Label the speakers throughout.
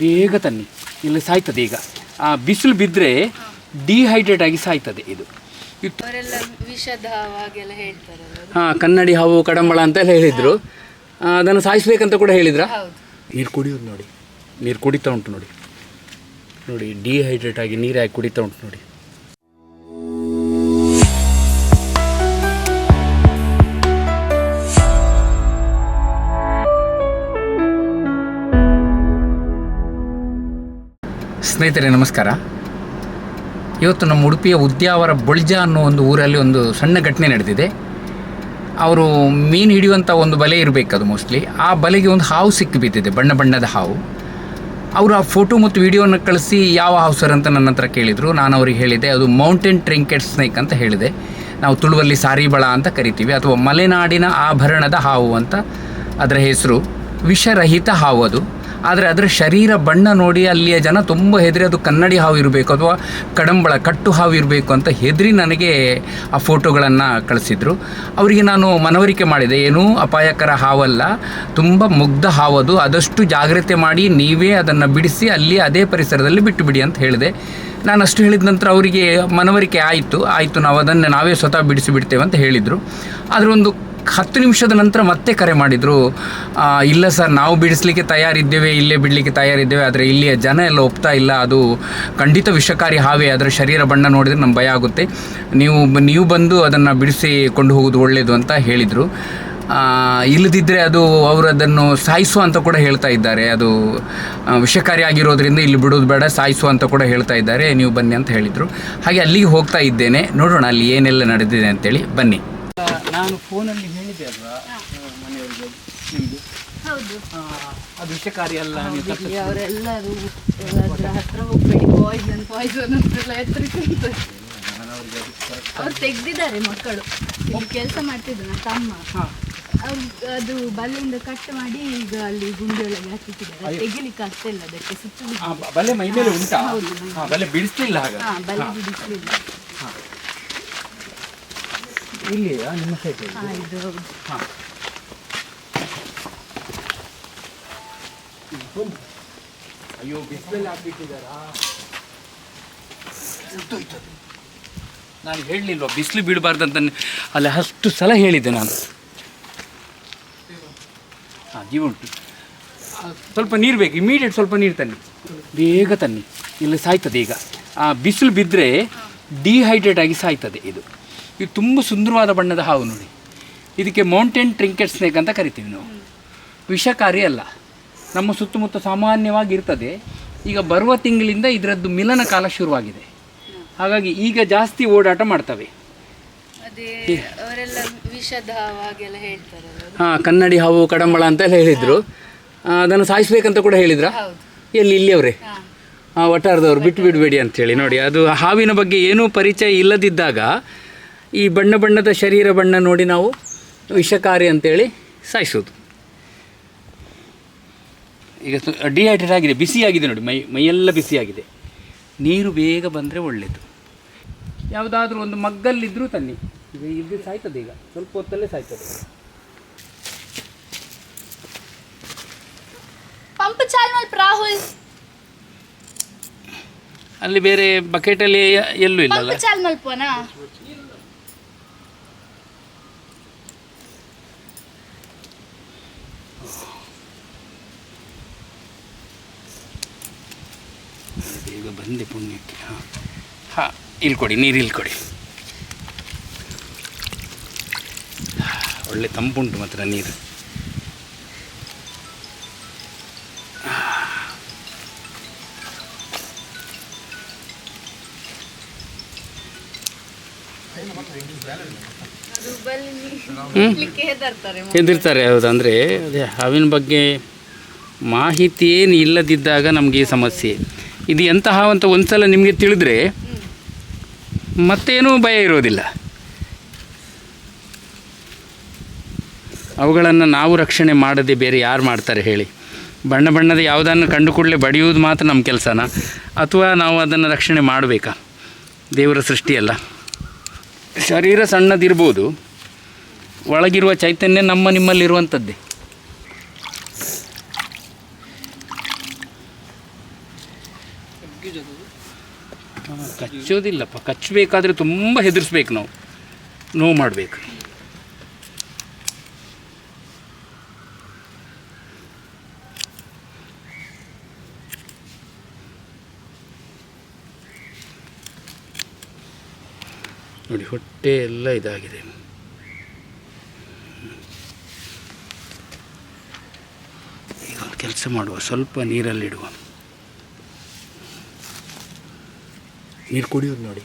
Speaker 1: ಬೇಗ ತನ್ನಿ. ಇಲ್ಲಿ ಸಾಯ್ತದೆ ಈಗ. ಆ ಬಿಸಿಲು ಬಿದ್ದರೆ ಡಿಹೈಡ್ರೇಟ್ ಆಗಿ ಸಾಯ್ತದೆ ಇದು. ಇದು
Speaker 2: ಅವರೆಲ್ಲ ವಿಷದ ಹಾಗೆಲ್ಲ ಹೇಳ್ತಾರಲ್ಲ ಅದು.
Speaker 1: ಹಾಂ ಕನ್ನಡಿ ಹಾವು ಕಡಂಬಳ ಅಂತ ಎಲ್ಲ ಹೇಳಿದರು ಅದನ್ನು ಸಾಯಿಸ್ಬೇಕಂತ ಕೂಡ ಹೇಳಿದ್ರ? ನೀರು ಕುಡಿಯೋದು ನೋಡಿ. ನೀರು ಕುಡಿತಾ ಉಂಟು ನೋಡಿ. ನೋಡಿ ಡಿಹೈಡ್ರೇಟ್ ಆಗಿ ನೀರಾಗಿ ಕುಡಿತಾ ಉಂಟು ನೋಡಿ. ಸ್ನೇಹಿತರೆ, ನಮಸ್ಕಾರ. ಇವತ್ತು ನಮ್ಮ ಉಡುಪಿಯ ಉದ್ಯಾವರ ಬೊಳ್ಜ ಅನ್ನೋ ಒಂದು ಊರಲ್ಲಿ ಒಂದು ಸಣ್ಣ ಘಟನೆ ನಡೆದಿದೆ. ಅವರು ಮೀನು ಹಿಡಿಯುವಂಥ ಒಂದು ಬಲೆ ಇರಬೇಕು ಅದು ಮೋಸ್ಟ್ಲಿ ಆ ಬಲೆಗೆ ಒಂದು ಹಾವು ಸಿಕ್ಕಿ ಬಿದ್ದಿದೆ, ಬಣ್ಣ ಬಣ್ಣದ ಹಾವು. ಅವರು ಆ ಫೋಟೋ ಮತ್ತು ವಿಡಿಯೋನ ಕಳಿಸಿ ಯಾವ ಹಾವು ಸರ್ ಅಂತ ನನ್ನ ಹತ್ರ ಕೇಳಿದರು. ನಾನು ಅವ್ರಿಗೆ ಹೇಳಿದೆ, ಅದು ಮೌಂಟೇನ್ ಟ್ರಿಂಕೆಟ್ ಸ್ನೇಕ್ ಅಂತ ಹೇಳಿದೆ. ನಾವು ತುಳುವಲ್ಲಿ ಸಾರಿಬಳ ಅಂತ ಕರಿತೀವಿ, ಅಥವಾ ಮಲೆನಾಡಿನ ಆಭರಣದ ಹಾವು ಅಂತ. ಅದರ ಹೆಸರು ವಿಷರಹಿತ ಹಾವು ಅದು. ಆದರೆ ಅದರ ಶರೀರ ಬಣ್ಣ ನೋಡಿ ಅಲ್ಲಿಯ ಜನ ತುಂಬ ಹೆದರಿ ಅದು ಕನ್ನಡಿ ಹಾವು ಇರಬೇಕು ಅಥವಾ ಕಡಂಬಳ ಕಟ್ಟು ಹಾವು ಇರಬೇಕು ಅಂತ ಹೆದರಿ ನನಗೆ ಆ ಫೋಟೋಗಳನ್ನು ಕಳಿಸಿದರು. ಅವರಿಗೆ ನಾನು ಮನವರಿಕೆ ಮಾಡಿದೆ, ಏನೂ ಅಪಾಯಕರ ಹಾವಲ್ಲ, ತುಂಬ ಮುಗ್ಧ ಹಾವದು ಆದಷ್ಟು ಜಾಗ್ರತೆ ಮಾಡಿ, ನೀವೇ ಅದನ್ನು ಬಿಡಿಸಿ ಅಲ್ಲಿ ಅದೇ ಪರಿಸರದಲ್ಲಿ ಬಿಟ್ಟು ಬಿಡಿ ಅಂತ ಹೇಳಿದೆ. ನಾನು ಅಷ್ಟು ಹೇಳಿದ ನಂತರ ಅವರಿಗೆ ಮನವರಿಕೆ ಆಯಿತು. ಆಯಿತು, ನಾವು ಅದನ್ನು ನಾವೇ ಸ್ವತಃ ಬಿಡಿಸಿ ಬಿಡ್ತೇವೆ ಅಂತ ಹೇಳಿದರು. ಆದರೆ ಒಂದು ಹತ್ತು ನಿಮಿಷದ ನಂತರ ಮತ್ತೆ ಕರೆ ಮಾಡಿದರು. ಇಲ್ಲ ಸರ್, ನಾವು ಬಿಡಿಸ್ಲಿಕ್ಕೆ ತಯಾರಿದ್ದೇವೆ, ಇಲ್ಲೇ ಬಿಡಲಿಕ್ಕೆ ತಯಾರಿದ್ದೇವೆ, ಆದರೆ ಇಲ್ಲಿಯ ಜನ ಎಲ್ಲ ಒಪ್ತಾ ಇಲ್ಲ. ಅದು ಖಂಡಿತ ವಿಷಕಾರಿ ಹಾವೇ ಅದರ ಶರೀರ ಬಣ್ಣ ನೋಡಿದರೆ ನಮ್ಗೆ ಭಯ ಆಗುತ್ತೆ. ನೀವು ನೀವು ಬಂದು ಅದನ್ನು ಬಿಡಿಸಿ ಕೊಂಡು ಹೋಗೋದು ಒಳ್ಳೆಯದು ಅಂತ ಹೇಳಿದರು. ಇಲ್ಲದಿದ್ದರೆ ಅದು ಅವರು ಅದನ್ನು ಸಾಯಿಸು ಅಂತ ಕೂಡ ಹೇಳ್ತಾ ಇದ್ದಾರೆ. ಅದು ವಿಷಕಾರಿ ಆಗಿರೋದ್ರಿಂದ ಇಲ್ಲಿ ಬಿಡೋದು ಬೇಡ, ಸಾಯಿಸು ಅಂತ ಕೂಡ ಹೇಳ್ತಾ ಇದ್ದಾರೆ. ನೀವು ಬನ್ನಿ ಅಂತ ಹೇಳಿದರು. ಹಾಗೆ ಅಲ್ಲಿಗೆ ಹೋಗ್ತಾ ಇದ್ದೇನೆ. ನೋಡೋಣ ಅಲ್ಲಿ ಏನೆಲ್ಲ ನಡೆದಿದೆ ಅಂತೇಳಿ. ಬನ್ನಿ. ನಾನು ಫೋನಲ್ಲಿ ಹೇಳಿದೆ ಅಲ್ವಾ? ಮನೆಯವರಿಗೆ ನಿಮಗೆ?
Speaker 2: ಹೌದು.
Speaker 1: ಅದು ವಿಷಕಾರಿ ಅಲ್ಲ
Speaker 2: ಅವರೆಲ್ಲರೂ ಅದ್ರ ಹತ್ರ ಹೋಗ್ಬೇಡಿ ಪಾಯ್ಸನ್ ಪಾಯ್ಸನ್ ಅಂತೆಲ್ಲ ಎತ್ತರಿಕೆ ಅವ್ರು ತೆಗ್ದಿದ್ದಾರೆ ಮಕ್ಕಳು. ಇಲ್ಲಿ ಕೆಲಸ ಮಾಡ್ತಿದ್ರು ನನ್ನ ತಮ್ಮ. ಅದು ಬಲೆಯಿಂದ ಕಟ್ ಮಾಡಿ ಈಗ ಅಲ್ಲಿ ಗುಂಡಿಯೊಳಗೆ ಹಾಕಿಟ್ಟಿದ್ದಾರೆ. ತೆಗಿಲಿಕ್ಕೆ ಅಷ್ಟೇ ಇಲ್ಲ ಅದಕ್ಕೆ ಸುತ್ತ
Speaker 1: ಬಲೆ ಮೈ ಮೇಲೆ ಉಂಟಾ? ಬಲೆ ಬಿಡಿಸ್ಲಿಲ್ಲ
Speaker 2: ಬಲೆ ಬಿಡಿಸ್ಲಿಲ್ಲ.
Speaker 1: ಇಲ್ಲಿ ನಿಮ್ಮ ಸೈಡ್
Speaker 2: ಹಾ ಇದು.
Speaker 1: ಅಯ್ಯೋ ಬಿಸಿಲಲ್ಲಿ ನಾನು ಹೇಳಲಿಲ್ವ ಬಿಸಿಲು ಬೀಳಬಾರ್ದಂತ ಅಲ್ಲಿ ಅಷ್ಟು ಸಲ ಹೇಳಿದ್ದೆ ನಾನು. ಹಾಂ ಜೀವ ಉಂಟು. ಸ್ವಲ್ಪ ನೀರು ಬೇಕು ಇಮಿಡಿಯೇಟ್ ಸ್ವಲ್ಪ ನೀರು ತನ್ನಿ. ಬೇಗ ತನ್ನಿ. ಇಲ್ಲಿ ಸಾಯ್ತದೆ ಈಗ. ಆ ಬಿಸಿಲು ಬಿದ್ದರೆ ಡಿಹೈಡ್ರೇಟ್ ಆಗಿ ಸಾಯ್ತದೆ ಇದು. ಇದು ತುಂಬ ಸುಂದರವಾದ ಬಣ್ಣದ ಹಾವು ನೋಡಿ. ಇದಕ್ಕೆ ಮೌಂಟೇನ್ ಟ್ರಿಂಕೆಟ್ ಸ್ನೇಕ್ ಅಂತ ಕರಿತೀವಿ ನಾವು. ವಿಷಕಾರಿ ಅಲ್ಲ. ನಮ್ಮ ಸುತ್ತಮುತ್ತ ಸಾಮಾನ್ಯವಾಗಿ ಇರ್ತದೆ. ಈಗ ಬರುವ ತಿಂಗಳಿಂದ ಇದರದ್ದು ಮಿಲನ ಕಾಲ ಶುರುವಾಗಿದೆ. ಹಾಗಾಗಿ ಈಗ ಜಾಸ್ತಿ ಓಡಾಟ ಮಾಡ್ತವೆ. ಹಾಂ ಕನ್ನಡಿ ಹಾವು ಕಡಂಬಳ ಅಂತ ಹೇಳಿದರು. ಅದನ್ನು ಸಾಯಿಸ್ಬೇಕಂತ ಕೂಡ ಹೇಳಿದ್ರ? ಎಲ್ಲಿ ಇಲ್ಲಿಯವರೇ ವಟಾರದವ್ರು ಬಿಟ್ಟು ಬಿಡಬೇಡಿ ಅಂತೇಳಿ ನೋಡಿ. ಅದು ಹಾವಿನ ಬಗ್ಗೆ ಏನೂ ಪರಿಚಯ ಇಲ್ಲದಿದ್ದಾಗ ಈ ಬಣ್ಣ ಬಣ್ಣದ ಶರೀರ ಬಣ್ಣ ನೋಡಿ ನಾವು ವಿಷಕಾರಿ ಅಂತೇಳಿ ಸಾಯಿಸೋದು. ಈಗ ಡಿಹೈಡ್ರೇಟ್ ಆಗಿದೆ ಬಿಸಿಯಾಗಿದೆ ನೋಡಿ ಮೈ ಮೈಯೆಲ್ಲ ಬಿಸಿಯಾಗಿದೆ ನೀರು ಬೇಗ ಬಂದರೆ ಒಳ್ಳೆಯದು ಯಾವುದಾದ್ರೂ ಒಂದು ಮಗ್ಗಲ್ಲಿದ್ದರೂ ತನ್ನಿ. ಈಗ ಇದು ಸಾಯ್ತದೆ ಈಗ ಸ್ವಲ್ಪ ಹೊತ್ತಲ್ಲೇ ಸಾಯ್ತದೆ. ಅಲ್ಲಿ ಬೇರೆ
Speaker 2: ಬಕೆಟ್ ಅಲ್ಲಿ ಎಲ್ಲೂ ಇಲ್ಲ
Speaker 1: ಈಗ ಬಂದೆ ಪುಣ್ಯಕ್ಕೆ. ಹಾಂ. ಹಾಂ ಇಲ್ಲಿ ಕೊಡಿ ನೀರು ಇಲ್ಲಿ ಕೊಡಿ ಒಳ್ಳೆ ತಂಪುಂಟು ಮಾತ್ರ ನೀರು.
Speaker 2: ಹೆದರ್ತಾರೆ
Speaker 1: ಹೆದರ್ತಾರೆ ಹೌದು ಅಂದರೆ ಅದೇ ಹಾವಿನ ಬಗ್ಗೆ ಮಾಹಿತಿ ಏನು ಇಲ್ಲದಿದ್ದಾಗ ನಮಗೆ ಈ ಸಮಸ್ಯೆ. ಇದು ಎಂತಹ ಅಂತ ಒಂದು ಸಲ ನಿಮಗೆ ತಿಳಿದ್ರೆ ಮತ್ತೇನೂ ಭಯ ಇರೋದಿಲ್ಲ. ಅವುಗಳನ್ನು ನಾವು ರಕ್ಷಣೆ ಮಾಡದೆ ಬೇರೆ ಯಾರು ಮಾಡ್ತಾರೆ ಹೇಳಿ. ಬಣ್ಣ ಬಣ್ಣದ ಯಾವುದನ್ನು ಕಂಡು ಕೂಡಲೇ ಬಡಿಯುವುದು ಮಾತ್ರ ನಮ್ಮ ಕೆಲಸನ? ಅಥವಾ ನಾವು ಅದನ್ನು ರಕ್ಷಣೆ ಮಾಡಬೇಕಾ? ದೇವರ ಸೃಷ್ಟಿಯಲ್ಲ. ಶರೀರ ಸಣ್ಣದಿರ್ಬೋದು ಒಳಗಿರುವ ಚೈತನ್ಯ ನಮ್ಮ ನಿಮ್ಮಲ್ಲಿರುವಂಥದ್ದೇ. ಕಚ್ಚೋದಿಲ್ಲಪ್ಪ ಕಚ್ಚಬೇಕಾದ್ರೆ ತುಂಬ ಹೆದರಿಸ್ಬೇಕು ನಾವು ನೋವು ಮಾಡಬೇಕು. ನೋಡಿ ಹೊಟ್ಟೆ ಎಲ್ಲ ಇದಾಗಿದೆ. ಈಗ ಒಂದು ಕೆಲಸ ಮಾಡುವ ಸ್ವಲ್ಪ ನೀರಲ್ಲಿಡುವ. ನೀರು ಕುಡಿಯೋದು ನೋಡಿ.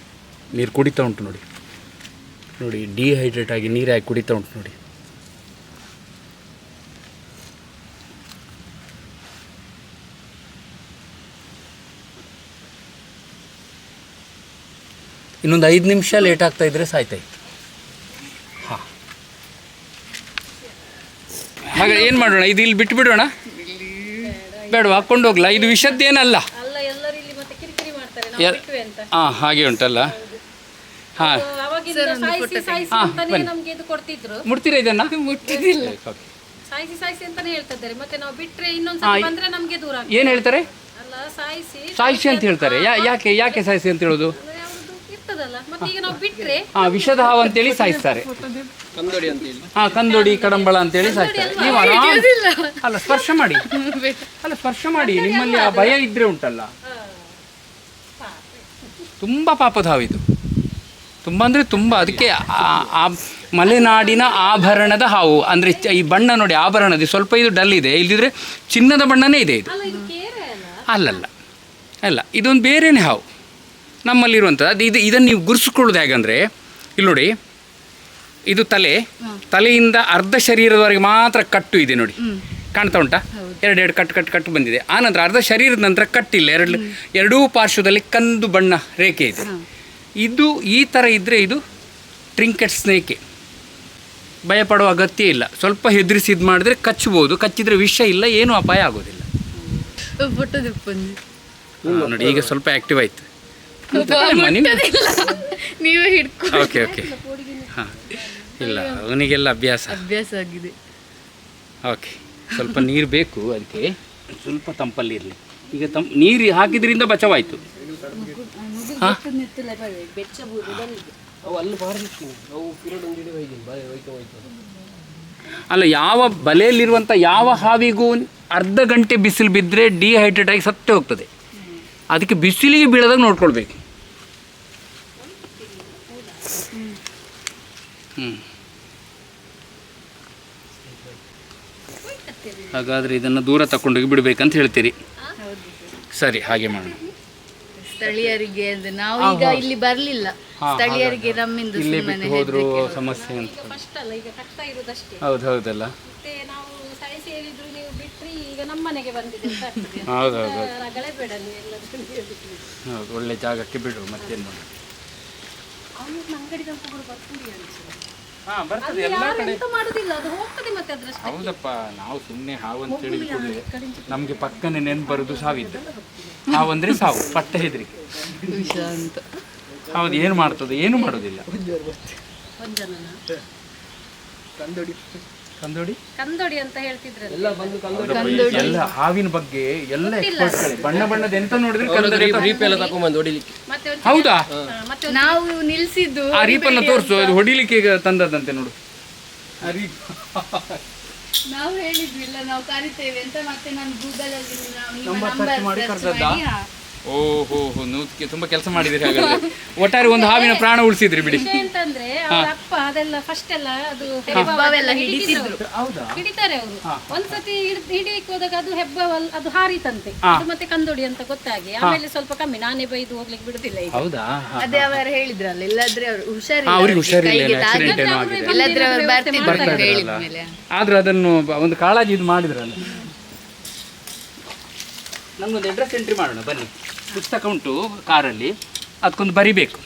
Speaker 1: ನೀರು ಕುಡಿತಾ ಉಂಟು ನೋಡಿ. ನೋಡಿ ಡಿಹೈಡ್ರೇಟ್ ಆಗಿ ನೀರು ಹಾಕಿ ಕುಡಿತಾ ಉಂಟು ನೋಡಿ. ಇನ್ನೊಂದು ಐದು ನಿಮಿಷ ಲೇಟ್ ಆಗ್ತಾ ಇದ್ರೆ ಸಾಯ್ತಾಯಿತ್ತು ಹಾಂ. ಹಾಗೆ ಏನು ಮಾಡೋಣ? ಇದು ಇಲ್ಲಿ ಬಿಟ್ಟು ಬಿಡೋಣ ಬೇಡವಾ? ಹಾಕ್ಕೊಂಡು ಹೋಗ್ಲ? ಇದು ವಿಷದ್ದೇನಲ್ಲ.
Speaker 3: ಅಲ್ಲ ಎಲ್ಲರೂ ಇಲ್ಲಿ ಮತ್ತೆ ಕಿರಿಕಿರಿ ಮಾಡ್ತಾರೆ. ನಾವು
Speaker 1: ಎಲ್-
Speaker 3: ಅಂತ.
Speaker 1: ಹಾಂ ಹಾಗೆ ಉಂಟಲ್ಲ? ಹಾಂ.
Speaker 3: ಅವಾಗಿಂದ ಸಾಯಿಸಿ ಸಾಯಿಸಿ ಅಂತಾನೆ ನಮ್ಗೆ ಇದು ಕೊಡ್ತಿದ್ರು.
Speaker 1: ಮುಡ್ತೀರಾ ಇದನ್ನು?
Speaker 2: ಮುಟ್ಟಿದಿಲ್ಲ
Speaker 3: ಸಾಯಿಸಿ ಸಾಯಿಸಿ ಅಂತಾನೆ ಹೇಳ್ತಿದ್ದಾರೆ ಮತ್ತೆ ನಾವು ಬಿಟ್ರೆ ಇನ್ನೊಂದ್ಸಲ ಬಂದ್ರೆ ನಮ್ಗೆ ದೂರ ಆಗ್ತದೆ.
Speaker 1: ಏನು ಹೇಳ್ತಾರೆ?
Speaker 3: ಅಲ್ಲ ಸಾಯಿಸಿ.
Speaker 1: ಸಾಯಿಸಿ ಅಂತ ಹೇಳ್ತಾರೆ. ಯಾಕೆ ಯಾಕೆ ಸಾಯಿಸಿ ಅಂತ ಹೇಳೋದು? ಹಾಂ ವಿಷದ ಹಾವು ಅಂತೇಳಿ ಸಾಯಿಸ್ತಾರೆ. ಹಾ ಕಂದೋಡಿ ಕಡಂಬಳ ಅಂತೇಳಿ ಸಾಯಿಸ್ತಾರೆ. ನೀವು ಆರಾಮ್ ಅಲ್ಲ ಸ್ಪರ್ಶ ಮಾಡಿ. ಅಲ್ಲ ಸ್ಪರ್ಶ ಮಾಡಿ. ನಿಮ್ಮಲ್ಲಿ ಆ ಭಯ ಇದ್ರೆ ಉಂಟಲ್ಲ. ತುಂಬ ಪಾಪದ ಹಾವಿದು ಇದು. ತುಂಬ ಅಂದರೆ ತುಂಬ ಅದಕ್ಕೆ ಆ- ಮಲೆನಾಡಿನ ಆಭರಣದ ಹಾವು. ಅಂದರೆ ಈ ಬಣ್ಣ ನೋಡಿ ಆಭರಣದ ಸ್ವಲ್ಪ ಇದು ಡಲ್ ಇದೆ. ಇಲ್ಲಿದ್ರೆ ಚಿನ್ನದ ಬಣ್ಣನೇ ಇದೆ ಇದು.
Speaker 3: ಅಲ್ಲ ಇದು ಕೇರೆ ಅಲ್ಲ?
Speaker 1: ಅಲ್ಲಲ್ಲ. ಅಲ್ಲ ಇದೊಂದು ಬೇರೆನೇ ಹಾವು. ನಮ್ಮಲ್ಲಿರುವಂಥದ್ದು. ಅದು ಇದು ಇದನ್ನು ನೀವು ಗುರುಸಿಕೊಳ್ಳೋದು ಹೇಗಂದರೆ ಇಲ್ಲಿ ನೋಡಿ ಇದು ತಲೆ. ತಲೆಯಿಂದ ಅರ್ಧ ಶರೀರದವರೆಗೆ ಮಾತ್ರ ಕಟ್ಟು ಇದೆ ನೋಡಿ. ಕಾಣ್ತಾ ಉಂಟಾ? ಎರಡೆರಡು ಕಟ್ಟು ಕಟ್ಟು ಕಟ್ಟು ಬಂದಿದೆ. ಆನಂತರ ಅರ್ಧ ಶರೀರದ ನಂತರ ಕಟ್ಟಿಲ್ಲ. ಎರಡು ಎರಡೂ ಪಾರ್ಶ್ವದಲ್ಲಿ ಕಂದು ಬಣ್ಣ ರೇಖೆ ಇದೆ. ಇದು ಈ ಥರ ಇದ್ದರೆ ಇದು ಟ್ರಿಂಕೆಟ್ ಸ್ನೇಕೆ ಭಯಪಡುವ ಅಗತ್ಯ ಇಲ್ಲ. ಸ್ವಲ್ಪ ಹೆದರಿಸಿ ಇದು ಮಾಡಿದ್ರೆ ಕಚ್ಚಬಹುದು. ಕಚ್ಚಿದ್ರೆ ವಿಷ ಇಲ್ಲ ಏನೂ ಅಪಾಯ ಆಗೋದಿಲ್ಲ. ನೋಡಿ ಈಗ ಸ್ವಲ್ಪ ಆಕ್ಟಿವ್ ಆಯ್ತು.
Speaker 2: ನೀವೇ ಹಿಡ್ಕೊ.
Speaker 1: Okay okay. ಹಾಂ. ಇಲ್ಲ ಅವನಿಗೆಲ್ಲ ಅಭ್ಯಾಸ.
Speaker 2: ಅಭ್ಯಾಸ ಆಗಿದೆ.
Speaker 1: ಓಕೆ. ಸ್ವಲ್ಪ ನೀರು ಬೇಕು ಅದಕ್ಕೆ. ಸ್ವಲ್ಪ ತಂಪಲ್ಲಿ ಇರಲಿ. ಈಗ ತಂ ನೀರು ಹಾಕಿದ್ರಿಂದ ಬಚಾವಾಯಿತು. ಅಲ್ಲ ಯಾವ ಬಲೆಯಲ್ಲಿರುವಂಥ ಯಾವ ಹಾವಿಗೂ ಅರ್ಧ ಗಂಟೆ ಬಿಸಿಲು ಬಿದ್ದರೆ ಡಿಹೈಡ್ರೇಟ್ ಆಗಿ ಸತ್ತೇ ಹೋಗ್ತದೆ. ಅದಕ್ಕೆ ಬಿಸಿಲಿಗೆ ಬೀಳದಾಗ ನೋಡ್ಕೊಳ್ಬೇಕು. ಹ್ಮ್. ಹಾಗಾದ್ರೆ ಇದನ್ನು ದೂರ ತಕೊಂಡೋಗಿ ಬಿಡ್ಬೇಕಂತ ಹೇಳ್ತೀರಿ. ಸರಿ ಹಾಗೆ ಮಾಡೋಣ.
Speaker 2: ಸ್ಥಳೀಯರಿಗೆ ಅಂದ್ರೆ ನಾವು ಈಗ ಇಲ್ಲಿ ಬರಲಿಲ್ಲ. ಸ್ಥಳೀಯರಿಗೆ ನಮ್ಮಿಂದ
Speaker 1: ಹೋದ್ರು ಸಮಸ್ಯೆ ಅಂತ.
Speaker 3: ಫಸ್ಟ್ ಅಲ್ಲ ಈಗ ಕಟ್ತಾ ಇರೋದಷ್ಟೇ.
Speaker 1: ಹೌದು ಹೌದಲ್ಲ
Speaker 3: ಮತ್ತೆ ನಾವು ಸಾಯಿಸಿ ಹೇಳಿದ್ರು ನೀವು ಬಿಟ್ರಿ ಈಗ ನಮ್ಮ ಮನೆಗೆ ಬಂದಿದೆ ಅಂತ ಆಗ್ತದೆ.
Speaker 1: ಹೌದು ಹೌದು
Speaker 3: ರಗಳೆ ಬೇಡ ನೀವು ಎಲ್ಲದಕ್ಕೂ
Speaker 1: ಹೌದು ಒಳ್ಳೆ ಜಾಗಕ್ಕೆ ಬಿಡು ಮತ್ತೇನು ಮಾಡಿ
Speaker 3: ಅನ್ಸುತ್ತೆ.
Speaker 1: ಹಾಂ ಬರ್ತದೆ
Speaker 3: ಯಾರು ಎಂತ ಮಾಡುದಿಲ್ಲ ಅದು ಹೋಗ್ತದೆ ಮತ್ತೆ ಅದ್ರಷ್ಟು
Speaker 1: ಹೌದಪ್ಪ ನಾವು ಸುಮ್ಮನೆ ಹಾವು ಅಂತ ಹೇಳಿದ ಕೂಡಲೇ ನಮಗೆ ಪಕ್ಕನೆ ನೆನ್ಪು ಬರೋದು ಸಾವಿದ್ದು ಹಾವು ಅಂದರೆ ಸಾವು ಪಟ್ಟ ಹೆದರಿಕೆ.
Speaker 2: ಅಂತ
Speaker 1: ಹೌದು ಏನು ಮಾಡ್ತದೆ ಏನು ಮಾಡೋದಿಲ್ಲ.
Speaker 3: ಒಂಜನನ
Speaker 1: ಕಂದೋಡಿ?
Speaker 3: ಕಂದೋಡಿ ಅಂತ ಹೇಳ್ತಿದ್ರಲ್ಲ.
Speaker 1: ಎಲ್ಲ ಬಂದು ಕಂದೋಡಿ. ಎಲ್ಲ ಹಾವಿನ ಬಗ್ಗೆ ಎಲ್ಲ ಎಕ್ಸ್ಪರ್ಟ್ಗಳೇ ಬಣ್ಣ ಬಣ್ಣದ ಎಂತ ನೋಡಿದ್ರೆ ಕಂದೋಡಿ ಅಂತ-
Speaker 3: ಮತ್ತೆ ಹೊಡಿಲಿಕ್ಕೆ
Speaker 1: ಹೌದಾ?
Speaker 2: ನಾವು ನಿಲ್ಸಿದ್ದು
Speaker 1: ಆ ರೀಪನ್ನ ತೋರಿಸು ಅದು ಹೊಡಿಲಿಕ್ಕೆ ಈಗ ತಂದದ್ದಂತೆ ನೋಡು. ಆ ರೀಪ್
Speaker 2: ನಾವು ಹೇಳಿದ್ವಿ ಇಲ್ಲ ನಾವು ಕರಿತೇವೆ ಅಂತ ಮತ್ತೆ ನಾನು ಗೂಗಲ್ ಅಲ್ಲಿ ನಾವು ನಿಮ್ಮ ನಂಬರ್
Speaker 1: search ಮಾಡಿ ಕರ್ದದ್ದಾ? ಓಹೋ ಹೋ ನೀವು ತುಂಬಾ ಕೆಲಸ ಮಾಡಿದಿರಿ ಹಾಗಾದ್ರೆ. ಒಟ್ಟಾರೆ ಒಂದು ಹಾವಿನ ಪ್ರಾಣ ಉಳಿಸಿದ್ರಿ ಬಿಡಿ.
Speaker 3: ವಿಷಯ ಅಂತಂದ್ರೆ ಅವ್ರ ಅಪ್ಪ ಅದೆಲ್ಲ ಫಸ್ಟ್ ಎಲ್ಲ ಅದು
Speaker 2: ಹೆಬ್ಬಾವೆಲ್ಲ
Speaker 3: ಹಿಡಿತಿದ್ರು
Speaker 1: ಹೌದಾ?
Speaker 3: ಹಿಡಿತಾರೆ ಅವರು. ಒಂದ್ಸತಿ ಹಿಡಿಯಕ್ಕೆ ಹೋದಾಗ ಅದು ಹೆಬ್ಬವಲ್ ಅದು ಹಾರಿತಂತೆ. ಅದು ಮತ್ತೆ ಕಂದೊಡಿ ಅಂತ ಗೊತ್ತಾಗಿ. ಆಮೇಲೆ ಸ್ವಲ್ಪ ಕಮ್ಮಿ. ನಾನೇ ಬೈದು ಹೋಗ್ಲಿಕ್ಕೆ ಬಿಡುದಿಲ್ಲ ಈಗ.
Speaker 1: ಹೌದಾ?
Speaker 2: ಅದೇ ಅವರು ಹೇಳಿದ್ರಲ್ಲ ಇಲ್ಲಾದ್ರೆ ಅವರು ಹುಷಾರಿಲ್ಲ.
Speaker 1: ಆದ್ರೆ ಅದನ್ನು ಒಂದು ಕಾಳಜಿ ಇದು ಮಾಡಿದ್ರಲ್ಲ. ನಮ್ಗೊಂದು ಅಡ್ರೆಸ್ ಎಂಟ್ರಿ ಮಾಡೋಣ ಬನ್ನಿ. ಪುಸ್ತಕ ಉಂಟು ಕಾರಲ್ಲಿ ಅದಕ್ಕೊಂದು ಬರಿಬೇಕು.